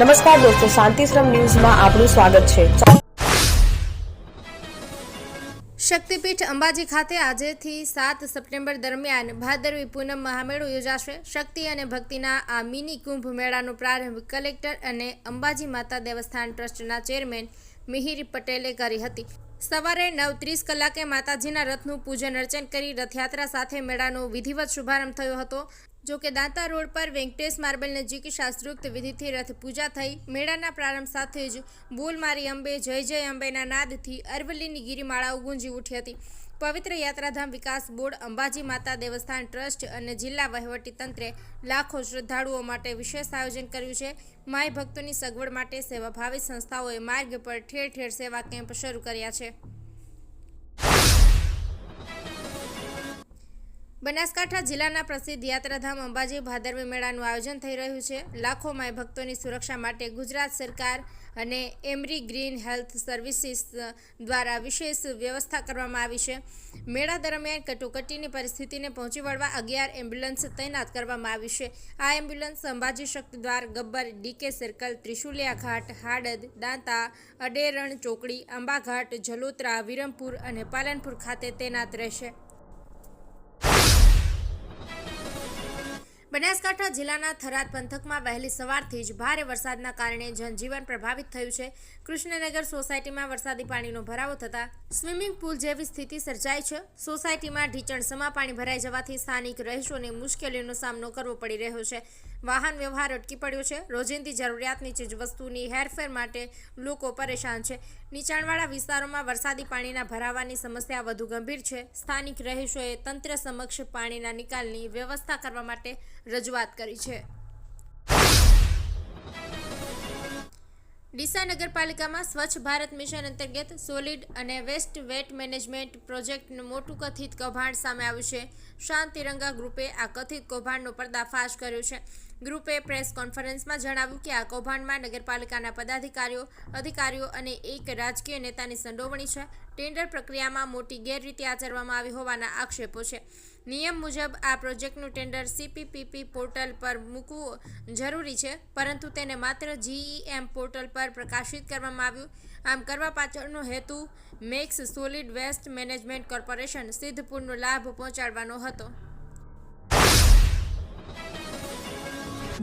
નમસ્કાર દોસ્તો, શાંતિશ્રમ ન્યૂઝમાં આપનું સ્વાગત છે. શક્તિપીઠ અંબાજી ખાતે આજેથી સાત સપ્ટેમ્બર દરમિયાન ભાદરવી પૂનમ મહામેળો યોજાશે. શક્તિ અને ભક્તિના આ મિની કુંભ મેળાનો પ્રારંભ કલેક્ટર અને અંબાજી માતા દેવસ્થાન ટ્રસ્ટના ચેરમેન મિહિર પટેલે કરી હતી. સવારે નવ ત્રીસ કલાકે માતાજીના રથનું પૂજન અર્ચન કરી રથયાત્રા સાથે મેળાનો વિધિવત શુભારંભ થયો હતો. જો કે દાંતા રોડ પર વેંકટેશ માર્બલ નજીક શાસ્ત્રોક્ત વિધિથી રથ પૂજા થઈ. મેળાના પ્રારંભ સાથે જ બોલ મારી અંબે જય જય અંબેના નાદથી અરવલ્લીની ગિરિમાળાઓ ગુંજી ઉઠી હતી. પવિત્ર યાત્રાધામ વિકાસ બોર્ડ, અંબાજી માતા દેવસ્થાન ટ્રસ્ટ અને જિલ્લા વહીવટી તંત્રે લાખો શ્રદ્ધાળુઓ માટે વિશેષ આયોજન કર્યું છે. માય ભક્તોની સગવડ માટે સેવાભાવી સંસ્થાઓએ માર્ગ પર ઠેર ઠેર સેવા કેમ્પ શરૂ કર્યા છે. બનાસકાંઠા જિલ્લાના પ્રસિદ્ધ યાત્રાધામ અંબાજી ભાદરવી મેળાનું આયોજન થઈ રહ્યું છે. લાખો માય ભક્તોની સુરક્ષા માટે ગુજરાત સરકાર અને એમરી ગ્રીન હેલ્થ સર્વિસીસ દ્વારા વિશેષ વ્યવસ્થા કરવામાં આવી છે. મેળા દરમિયાન કટોકટીની પરિસ્થિતિને પહોંચી વળવા અગિયાર એમ્બ્યુલન્સ તૈનાત કરવામાં આવી છે. આ ambulance Ambaji Shaktidwar, Gabbar, DK circle, Trishuliya Ghat, Hadad, Danta, અડેરણ ચોકડી, અંબાઘાટ, જલોત્રા, વિરમપુર અને પાલનપુર ખાતે તૈનાત રહેશે. બનાસકાંઠા જિલ્લાના થરાદ પંથકમાં વહેલી સવારથી જ ભારે વરસાદના કારણે જનજીવન પ્રભાવિત થયું છે. કૃષ્ણનગર સોસાયટીમાં વરસાદી પાણીનો ભરાવો થતાં સ્વિમિંગ પુલ જેવી સ્થિતિ સર્જાઈ છે. સોસાયટીમાં ઢીચણસમાં પાણી ભરાઈ જવાથી સ્થાનિક રહીશોને મુશ્કેલીનો સામનો કરવો પડી રહ્યો છે. વાહન વ્યવહાર અટકી પડ્યો છે. રોજિંદી જરૂરિયાતની ચીજવસ્તુની હેરફેર માટે લોકો પરેશાન છે. નીચાણવાળા વિસ્તારોમાં વરસાદી પાણીના ભરાવાની સમસ્યા વધુ ગંભીર છે. સ્થાનિક રહીશોએ તંત્ર સમક્ષ પાણીના નિકાલની વ્યવસ્થા કરવા માટે રજૂઆત કરી છે. ડીસા નગરપાલિકામાં સ્વચ્છ ભારત મિશન અંતર્ગત સોલિડ અને વેસ્ટ વેટ મેનેજમેન્ટ પ્રોજેક્ટનું મોટું કથિત કૌભાંડ સામે આવ્યું છે. શાંત તિરંગા ગ્રુપે આ કથિત કૌભાંડનો પર્દાફાશ કર્યો છે. ગ્રુપે પ્રેસ કોન્ફરન્સમાં જણાવ્યું કે આ કૌભાંડમાં નગરપાલિકાના પદાધિકારીઓ, અધિકારીઓ અને એક રાજકીય નેતાની સંડોવણી છે. ટેન્ડર પ્રક્રિયામાં મોટી ગેરરીતિ આચરવામાં આવી હોવાના આક્ષેપો છે. નિયમ મુજબ આ પ્રોજેક્ટનું ટેન્ડર સીપીપીપી પોર્ટલ પર મૂકવું જરૂરી છે, પરંતુ તેને માત્ર જીઈએમ પોર્ટલ પર પ્રકાશિત કરવામાં આવ્યું. આમ કરવા પાછળનો હેતુ max solid waste management corporation સિદ્ધપુરનો લાભ પહોંચાડવાનો હતો.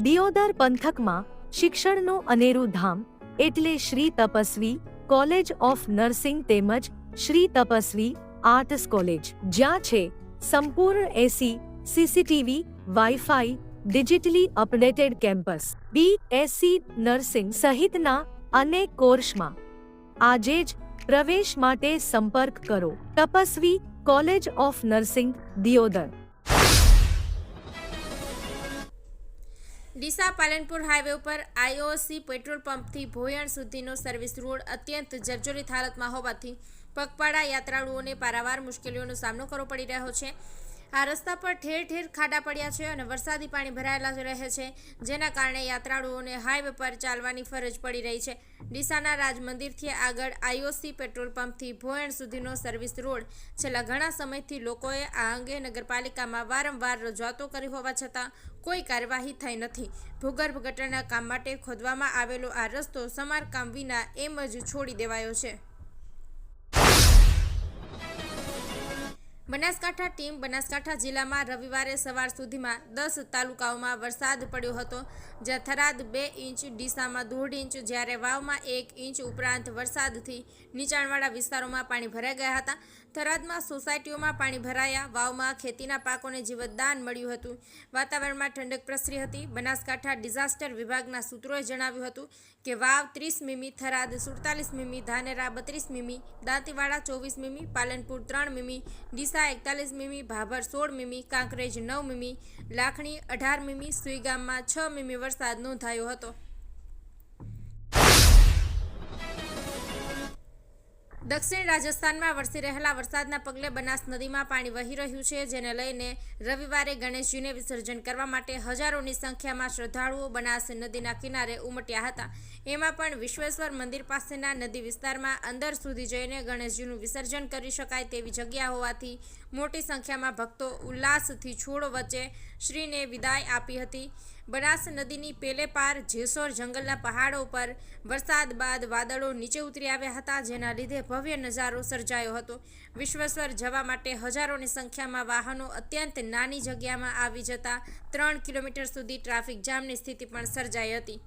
દિયોદર પંથકમાં શિક્ષણનું અનેરું ધામ એટલે Shri Tapasvi college of nursing તેમજ શ્રી તપસ્વી આર્ટ્સ કોલેજ, જ્યાં છે સંપૂર્ણ AC CCTV WiFi digitally updated campus B Sc nursing સહિતના અનેક કોર્સમાં. આજે જ પ્રવેશ માટે સંપર્ક કરો. Tapasvi college of nursing, Deodar. Deesa Palanpur highway ઉપર આઈઓસી પેટ્રોલ પંપથી ભોયણ સુધીનો સર્વિસ રોડ અત્યંત જર્જરિત હાલતમાં હોવાથી પગપાળા યાત્રાળુઓને પારાવાર મુશ્કેલીઓનો સામનો કરવો પડી રહ્યો છે. આ રસ્તા પર ઠેર ઠેર ખાડા પડ્યા છે અને વરસાદી પાણી ભરાયેલા રહે છે, જેના કારણે યાત્રાળુઓને હાઈવે પર ચાલવાની ફરજ પડી રહી છે. ડીસાના રાજમંદિરથી આગળ આઈઓસી પેટ્રોલ પંપથી ભોયણ સુધીનો સર્વિસ રોડ છેલ્લા ઘણા સમયથી લોકોએ આ અંગે નગરપાલિકામાં વારંવાર રજૂઆતો કરી હોવા છતાં કોઈ કાર્યવાહી થઈ નથી. ભૂગર્ભ ગટરના કામ માટે ખોદવામાં આવેલો આ રસ્તો સમારકામ વિના એમ જ છોડી દેવાયો છે. બનાસકાંઠા ટીમ બનાસકાંઠા જિલ્લામાં રવિવારે સવાર સુધીમાં દસ તાલુકાઓમાં વરસાદ પડ્યો હતો, જ્યાં થરાદ બે ઇંચ, ડીસામાં દોઢ ઇંચ, જ્યારે વાવમાં એક ઇંચ ઉપરાંત વરસાદથી નીચાણવાળા વિસ્તારોમાં પાણી ભરાઈ ગયા હતા. થરાદમાં સોસાયટીઓમાં પાણી ભરાયા. વાવમાં ખેતીના પાકોને જીવતદાન મળ્યું હતું. વાતાવરણમાં ઠંડક પ્રસરી હતી. બનાસકાંઠા ડિઝાસ્ટર વિભાગના સૂત્રોએ જણાવ્યું હતું કે વાવ ત્રીસ મીમી, થરાદ સુડતાલીસ મીમી, ધાનેરા બત્રીસ મીમી, દાંતીવાડા ચોવીસ મીમી, પાલનપુર ત્રણ મીમી, ડીસા એકતાલીસ મીમી, ભાભર સોળ મીમી, કાંકરેજ નવ મીમી, લાખણી અઢાર મીમી, સુઈગામમાં છ મીમી વરસાદ નોંધાયો હતો. દક્ષિણ રાજસ્થાનમાં વરસી રહેલા વરસાદના પગલે બનાસ નદીમાં પાણી વહી રહ્યું છે, જેને લઈને રવિવારે ગણેશજીને વિસર્જન કરવા માટે હજારોની સંખ્યામાં શ્રદ્ધાળુઓ બનાસ નદીના કિનારે ઉમટ્યા હતા. એમાં પણ વિશ્વેશ્વર મંદિર પાસેના નદી વિસ્તારમાં અંદર સુધી જઈને ગણેશજીનું વિસર્જન કરી શકાય તેવી જગ્યા હોવાથી મોટી સંખ્યામાં ભક્તો ઉલ્લાસથી છોડ વચ્ચે શ્રીને વિદાય આપી હતી. બનાસ નદીની પેલે પાર જેસોર જંગલના પહાડો પર વરસાદ બાદ વાદળો નીચે ઉતરી આવ્યા હતા, જેના લીધે ભવ્ય નજારો સર્જાયો હતો. વિશ્વેશ્વર જવા માટે હજારોની સંખ્યામાં વાહનો અત્યંત નાની જગ્યામાં આવી જતા ત્રણ કિલોમીટર સુધી ટ્રાફિક જામની સ્થિતિ પણ સર્જાઈ હતી.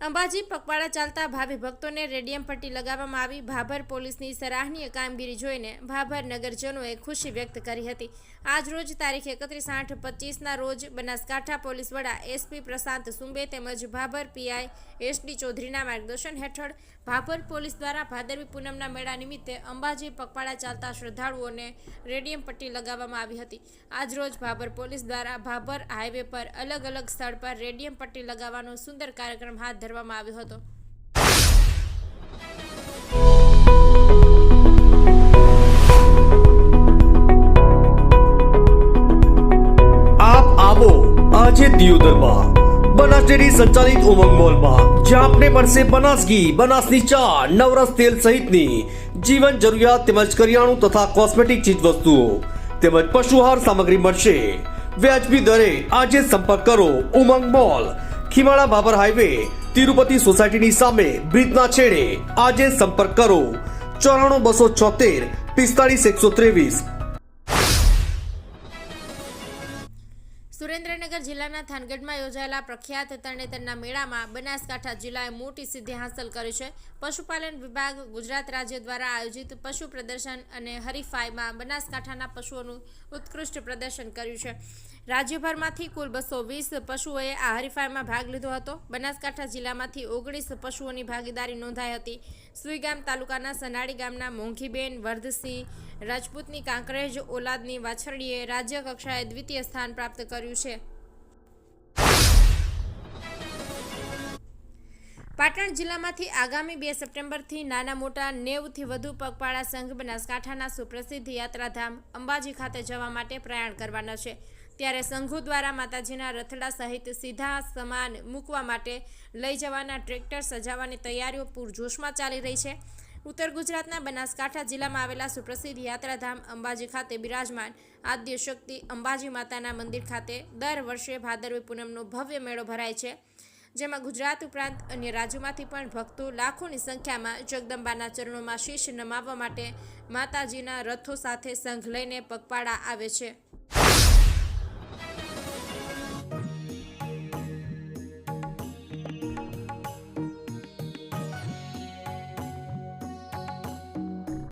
અંબાજી પગપાળા ચાલતા ભાવિ ભક્તોને રેડિયમ પટ્ટી લગાવવામાં આવી. ભાભર પોલીસની સરાહનીય કામગીરી જોઈને ભાભર નગરજનોએ ખુશી વ્યક્ત કરી હતી. આજ રોજ તારીખ એકત્રીસ આઠ પચીસના રોજ બનાસકાંઠા પોલીસ વડા એસપી પ્રશાંત સુંબે તેમજ ભાભર પીઆઈ એસડી ચૌધરીના માર્ગદર્શન હેઠળ ભાભર પોલીસ દ્વારા ભાદરવી પૂનમના મેળા નિમિત્તે અંબાજી પગપાળા ચાલતા શ્રદ્ધાળુઓને રેડિયમ પટ્ટી લગાવવામાં આવી હતી. આજ રોજ ભાભર પોલીસ દ્વારા ભાભર હાઈવે પર અલગ અલગ સ્થળ પર રેડિયમ પટ્ટી લગાવવાનો સુંદર કાર્યક્રમ હાથ ધરવામાં આવ્યો હતો. આપ આવો આજે દિયોદરમાં. બનાસ ડેરી સંચાલિત ઉમંગ મોલમાં, જ્યાં આપને મળશે બનાસ ઘી બનાસની ચા, નવરસ તેલ સહિતની જીવન જરૂરિયાત તેમજ કરિયાણું તથા કોસ્મેટિક ચીજ વસ્તુઓ તેમજ પશુહાર સામગ્રી મળશે. વ્યાજબી દરે આજે સંપર્ક કરો ઉમંગ મોલ, ખીમાળા બાબર હાઈવે તિરુપતિ સોસાયટીની સામે બ્રિજના છેડે આજે સંપર્ક કરો. ચોરાણું બસો છોતેર પિસ્તાળીસ એકસો ત્રેવીસ જિલ્લાના થાનગઢમાં યોજાયેલા પ્રખ્યાત તરણેતરના મેળામાં બનાસકાંઠા જિલ્લાએ મોટી સિદ્ધિ હાંસલ કરી છે. પશુપાલન વિભાગ ગુજરાત રાજ્ય દ્વારા આયોજિત પશુ પ્રદર્શન અને હરીફાઈમાં બનાસકાંઠાના પશુઓનું ઉત્કૃષ્ટ પ્રદર્શન કર્યું છે. રાજ્યભરમાંથી કુલ બસો વીસ પશુઓએ આ હરીફાઈમાં ભાગ લીધો હતો. બનાસકાંઠા જિલ્લામાંથી ઓગણીસ પશુઓની ભાગીદારી નોંધાઈ હતી. સુઈગામ તાલુકાના સનાડી ગામના મોંઘીબેન, વર્ધસિંહ, રાજપૂતની કાંકરેજ, ઓલાદની વાછરડીએ રાજ્ય કક્ષાએ દ્વિતીય સ્થાન પ્રાપ્ત કર્યું છે. પાટણ જિલ્લામાંથી આગામી બે સપ્ટેમ્બરથી નાના મોટા નેવથી વધુ પગપાળા સંઘ બનાસકાંઠાના સુપ્રસિદ્ધ યાત્રાધામ અંબાજી ખાતે જવા માટે પ્રયાણ કરવાના છે. ત્યારે સંઘો દ્વારા માતાજીના રથડા સહિત સીધા સમાન મૂકવા માટે લઈ જવાના ટ્રેક્ટર સજાવવાની તૈયારીઓ પૂરજોશમાં ચાલી રહી છે. ઉત્તર ગુજરાતના બનાસકાંઠા જિલ્લામાં આવેલા સુપ્રસિદ્ધ યાત્રાધામ અંબાજી ખાતે બિરાજમાન આદ્ય શક્તિ અંબાજી માતાના મંદિર ખાતે દર વર્ષે ભાદરવી પૂનમનો ભવ્ય મેળો ભરાય છે. જેમાં ગુજરાત ઉપરાંત અન્ય રાજ્યોમાંથી પણ ભક્તો લાખોની સંખ્યામાં જગદંબાના ચરણોમાં શીશ નમાવવા માટે માતાજીના રથો સાથે સંઘ લઈને પગપાળા આવે છે.